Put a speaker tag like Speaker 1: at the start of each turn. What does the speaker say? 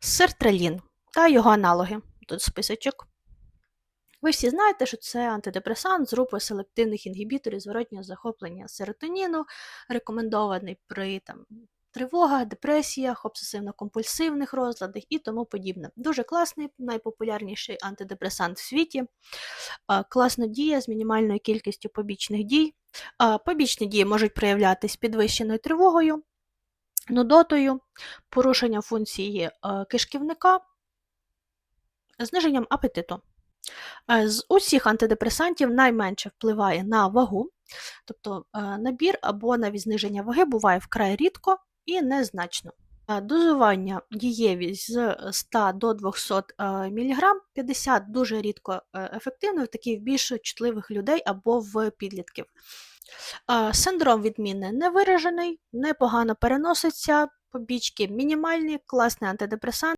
Speaker 1: Сертралін та його аналоги. Тут списочок. Ви всі знаєте, що це антидепресант з групи селективних інгібіторів зворотнього захоплення серотоніну, рекомендований при там, тривогах, депресіях, обсесивно-компульсивних розладах і тому подібне. Дуже класний, найпопулярніший антидепресант в світі. А, Класно діє з мінімальною кількістю побічних дій. Побічні дії можуть проявлятись підвищеною тривогою, нудотою, порушенням функції е, кишківника, зниженням апетиту. Е, З усіх антидепресантів найменше впливає на вагу, тобто е, набір або навіть зниження ваги буває вкрай рідко і незначно. Е, Дозування дієві з 100 до 200 мг, 50 дуже рідко е, ефективно в таких більш чутливих людей або в підлітків. Е, Синдром відміни невиражений, непогано переноситься, побічки мінімальні, класний антидепресант.